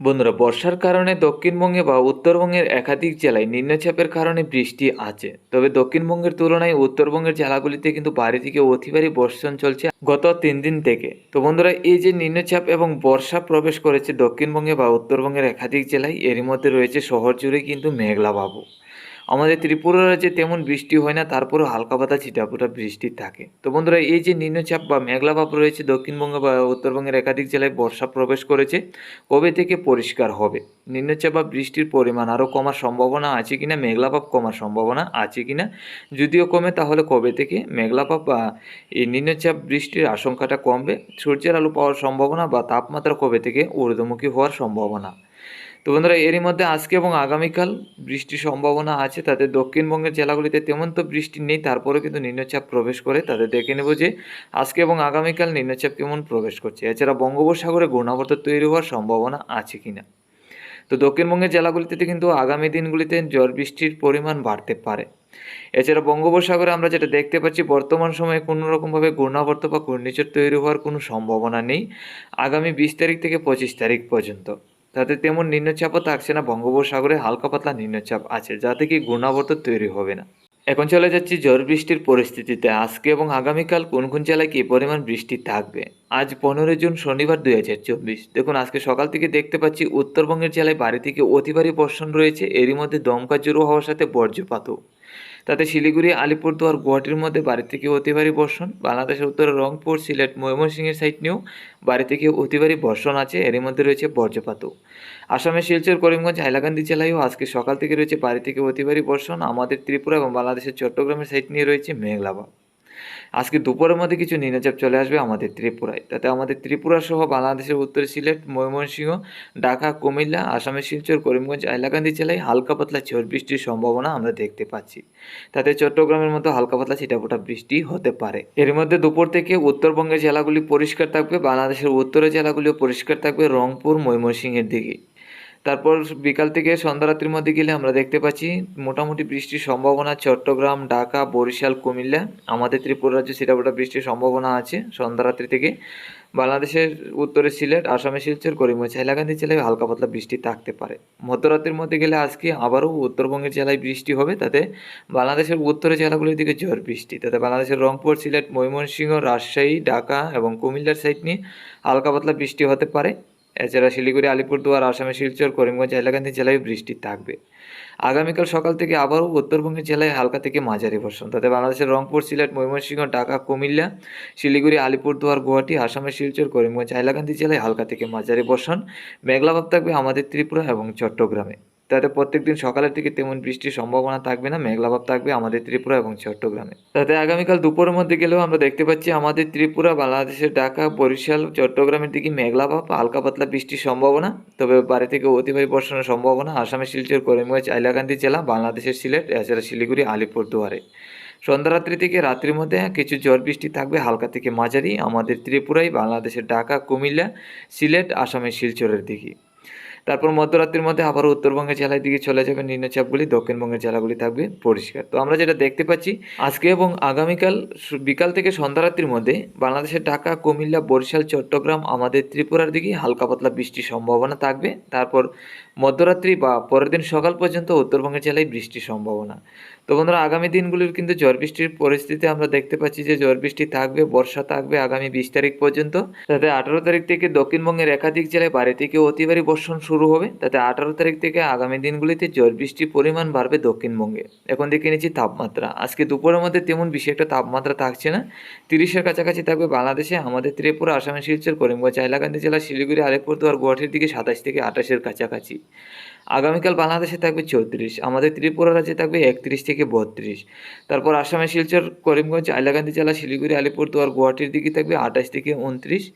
বন্ধুরা, বর্ষার কারণে দক্ষিণবঙ্গে বা উত্তরবঙ্গের একাধিক জেলায় নিম্নচাপের কারণে বৃষ্টি আছে। তবে দক্ষিণবঙ্গের তুলনায় উত্তরবঙ্গের জেলাগুলিতে কিন্তু বাড়ি থেকে অতি ভারী বর্ষণ চলছে গত তিন দিন থেকে। তো বন্ধুরা, এই যে নিম্নচাপ এবং বর্ষা প্রবেশ করেছে দক্ষিণবঙ্গে বা উত্তরবঙ্গের একাধিক জেলায়, এরই মধ্যে রয়েছে শহর জুড়ে কিন্তু মেঘলা বাবু। আমাদের ত্রিপুরা রাজ্যে তেমন বৃষ্টি হয় না, তারপরেও হালকা পাতা ছিটাফোটা বৃষ্টি থাকে। তো বন্ধুরা, এই যে নিম্নচাপ বা মেঘলা ভাব রয়েছে, দক্ষিণবঙ্গ বা উত্তরবঙ্গের একাধিক জেলায় বর্ষা প্রবেশ করেছে। কবে থেকে পরিষ্কার হবে? নিম্নচাপ বা বৃষ্টির পরিমাণ আরও কমার সম্ভাবনা আছে কিনা, মেঘলা ভাব কমার সম্ভাবনা আছে কিনা? যদিও কমে, তাহলে কবে থেকে? মেঘলা ভাব বা এই নিম্নচাপ বৃষ্টির আশঙ্কাটা কমবে। সূর্যের আলো পাওয়ার সম্ভাবনা বা তাপমাত্রা কবে থেকে ঊর্ধ্বমুখী হওয়ার সম্ভাবনা। তো বন্ধুরা, এরই মধ্যে আজকে এবং আগামীকাল বৃষ্টির সম্ভাবনা আছে। তাদের দক্ষিণবঙ্গের জেলাগুলিতে তেমন তো বৃষ্টি নেই, তারপরেও কিন্তু নিম্নচাপ প্রবেশ করে। তাদের দেখে নেব যে আজকে এবং আগামীকাল নিম্নচাপ কেমন প্রবেশ করছে। এছাড়া বঙ্গোপসাগরে ঘূর্ণাবর্ত তৈরি হওয়ার সম্ভাবনা আছে কিনা? তো দক্ষিণবঙ্গের জেলাগুলিতে কিন্তু আগামী দিনগুলিতে ঝড় বৃষ্টির পরিমাণ বাড়তে পারে। এছাড়া বঙ্গোপসাগরে আমরা যেটা দেখতে পাচ্ছি, বর্তমান সময়ে কোনো রকমভাবে ঘূর্ণাবর্ত বা ঘূর্ণিঝড় তৈরি হওয়ার কোনো সম্ভাবনা নেই। আগামী বিশ তারিখ থেকে পঁচিশ তারিখ পর্যন্ত। তাতে তেমন নিম্নচাপও থাকছে না। বঙ্গোপসাগরে হালকা পাতলা নিম্নচাপ আছে, যাতে কি ঘূর্ণাবর্ত তৈরি হবে না। এখন চলে যাচ্ছি ঝড় বৃষ্টির পরিস্থিতিতে। আজকে এবং আগামীকাল কোন কোন জেলায় কী পরিমাণ বৃষ্টি থাকবে? আজ পনেরোই জুন, শনিবার দুই হাজার চব্বিশ। দেখুন, আজকে সকাল থেকে দেখতে পাচ্ছি উত্তরবঙ্গের জেলায় বাড়ি থেকে অতি ভারী বর্ষণ রয়েছে। এরই মধ্যে দমকা জোরো হওয়ার সাথে বর্জ্যপাতও তাতে শিলিগুড়ি, আলিপুরদুয়ার, গুয়াহাটির মধ্যে বাড়ি থেকে অতি ভারী বর্ষণ, বাংলাদেশের উত্তরে রংপুর, সিলেট, ময়মনসিংহের সাইড নিয়েও বাড়ি থেকে অতি ভারী বর্ষণ আছে, এরই মধ্যে রয়েছে বর্জ্যপাতও আসামের শিলচর, করিমগঞ্জ, হাইলাকান্দি জেলায়ও আজকে সকাল থেকে রয়েছে বাড়ি থেকে অতি ভারী বর্ষণ। আমাদের ত্রিপুরা এবং বাংলাদেশের চট্টগ্রামের সাইড নিয়ে রয়েছে মেঘলাভাব আজকে দুপুরের মধ্যে কিছু নিম্নচাপ চলে আসবে আমাদের ত্রিপুরায়। তাতে আমাদের ত্রিপুরা সহ বাংলাদেশের উত্তরে সিলেট, ময়মনসিংহ, ঢাকা, কুমিল্লা, আসামের শিলচর, করিমগঞ্জ, হাইলাকান্দি জেলায় হালকা পাতলা ঝড় বৃষ্টির সম্ভাবনা আমরা দেখতে পাচ্ছি। তাতে চট্টগ্রামের মতো হালকা পাতলা ছিটাফোটা বৃষ্টি হতে পারে। এর মধ্যে দুপুর থেকে উত্তরবঙ্গের জেলাগুলি পরিষ্কার থাকবে, বাংলাদেশের উত্তরের জেলাগুলিও পরিষ্কার থাকবে, রংপুর, ময়মনসিংহের দিকে। তারপর বিকাল থেকে সন্ধ্যা রাত্রির মধ্যে গেলে আমরা দেখতে পাচ্ছি মোটামুটি বৃষ্টির সম্ভাবনা চট্টগ্রাম, ঢাকা, বরিশাল, কুমিল্লা, আমাদের ত্রিপুরা রাজ্যে সিটাফোটা বৃষ্টির সম্ভাবনা আছে সন্ধ্যা রাত্রি থেকে। বাংলাদেশের উত্তরে সিলেট, আসামে শিলচর, করিমগঞ্জ, হাইলাকান্দি জেলায় হালকা পাতলা বৃষ্টি থাকতে পারে। মধ্যরাত্রির মধ্যে গেলে আজকে আবারও উত্তরবঙ্গের জেলায় বৃষ্টি হবে, তাতে বাংলাদেশের উত্তরের জেলাগুলির দিকে ঝড় বৃষ্টি। তাতে বাংলাদেশের রংপুর, সিলেট, ময়মনসিংহ, রাজশাহী, ঢাকা এবং কুমিল্লার সাইড নিয়ে হালকা পাতলা বৃষ্টি হতে পারে। এছাড়া শিলিগুড়ি, আলিপুরদুয়ার আসামের শিলচর, করিমগঞ্জ হাইলাকান্দি জেলায় বৃষ্টি থাকবে। আগামীকাল সকাল থেকে আবারও উত্তরবঙ্গের জেলায় হালকা থেকে মাঝারি বর্ষণ। তাতে বাংলাদেশের রংপুর, সিলেট, ময়মনসিংহ, ঢাকা, কুমিল্লা, শিলিগুড়ি, আলিপুরদুয়ার, গুয়াহাটি আসামের শিলচর, করিমগঞ্জ হাইলাকান্দি জেলায় হালকা থেকে মাঝারি বর্ষণ। মেঘলাভাব থাকবে আমাদের ত্রিপুরা এবং চট্টগ্রামে। তাতে প্রত্যেক দিন সকালের দিকে তেমন বৃষ্টির সম্ভাবনা থাকবে না মেঘলাভাব থাকবে আমাদের ত্রিপুরা এবং চট্টগ্রামে। তাতে আগামীকাল দুপুরের মধ্যে গেলেও আমরা দেখতে পাচ্ছি আমাদের ত্রিপুরা, বাংলাদেশের ঢাকা, বরিশাল, চট্টগ্রামের দিকে মেঘলাভাব হালকা পাতলা বৃষ্টির সম্ভাবনা, তবে বাড়ি থেকে অতিবাহী বর্ষণের সম্ভাবনা, আসামের শিলচর, করিমগঞ্জ আইলাকান্দি জেলা, বাংলাদেশের সিলেট, এছাড়া শিলিগুড়ি, আলিপুরদুয়ারে। সন্ধ্যারাত্রি থেকে রাত্রির মধ্যে কিছু ঝড় বৃষ্টি থাকবে হালকা থেকে মাঝারি, আমাদের ত্রিপুরায় বাংলাদেশের ঢাকা, কুমিল্লা, সিলেট, আসামের শিলচরের দিকে। তারপর মধ্যরাত্রির মধ্যে আবার উত্তরবঙ্গের জেলার দিকে চলে যাবে নিম্নচাপগুলি, দক্ষিণবঙ্গের জেলাগুলি থাকবে পরিষ্কার। তো আমরা যেটা দেখতে পাচ্ছি, আজকে এবং আগামীকাল বিকাল থেকে সন্ধ্যারাত্রির মধ্যে বাংলাদেশের ঢাকা, কুমিল্লা, বরিশাল, চট্টগ্রাম, আমাদের ত্রিপুরার দিকে হালকা পাতলা বৃষ্টির সম্ভাবনা থাকবে। তারপর মধ্যরাত্রি বা পরের দিন সকাল পর্যন্ত উত্তরবঙ্গের জেলায় বৃষ্টির সম্ভাবনা। তো বন্ধুরা, আগামী দিনগুলির কিন্তু ঝড় বৃষ্টির পরিস্থিতি আমরা দেখতে পাচ্ছি যে ঝড় বৃষ্টি থাকবে, বর্ষা থাকবে আগামী বিশ তারিখ পর্যন্ত। তাতে আঠারো তারিখ থেকে দক্ষিণবঙ্গের একাধিক জেলায় বাড়ি থেকে অতি ভারী বর্ষণ শুরু হবে। তাতে আঠারো তারিখ থেকে আগামী দিনগুলিতে ঝড় বৃষ্টির পরিমাণ বাড়বে দক্ষিণবঙ্গে। এখন দেখে নিচ্ছি তাপমাত্রা। আজকে দুপুরের মধ্যে তেমন বেশি একটা তাপমাত্রা থাকছে না। তিরিশের কাছাকাছি থাকবে বাংলাদেশে, আমাদের ত্রিপুরা আসামের শিলচর, করিমগঞ্জ, হাইলাকান্দি জেলা, শিলিগুড়ি, আলিপুরদুয়ার, গুয়াহাটির দিকে সাতাশ থেকে আঠাশের কাছাকাছি। আগামীকাল বাংলাদেশে থাকবে চৌত্রিশ, আমাদের ত্রিপুরা রাজ্যে থাকবে একত্রিশ থেকে বত্রিশ। তারপর আসামের শিলচর, করিমগঞ্জ, হাইলাকান্দি জেলা, শিলিগুড়ি, আলিপুরদুয়ার, গুয়াহাটির দিকে থাকবে আঠাশ থেকে উনত্রিশ।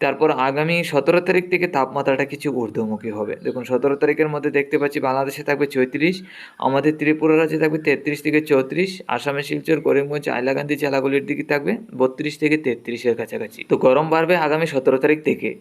তারপর আগামী সতেরো তারিখ থেকে তাপমাত্রাটা কিছু ঊর্ধ্বমুখী হবে। দেখুন, সতেরো তারিখের মধ্যে দেখতে পাচ্ছি বাংলাদেশে থাকবে চৌত্রিশ, আমাদের ত্রিপুরা রাজ্যে থাকবে তেত্রিশ থেকে চৌত্রিশ, আসামের শিলচর, করিমগঞ্জ, হাইলাকান্দি জেলাগুলির দিকে থাকবে বত্রিশ থেকে তেত্রিশের কাছাকাছি। তো গরম বাড়বে আগামী সতেরো তারিখ থেকে।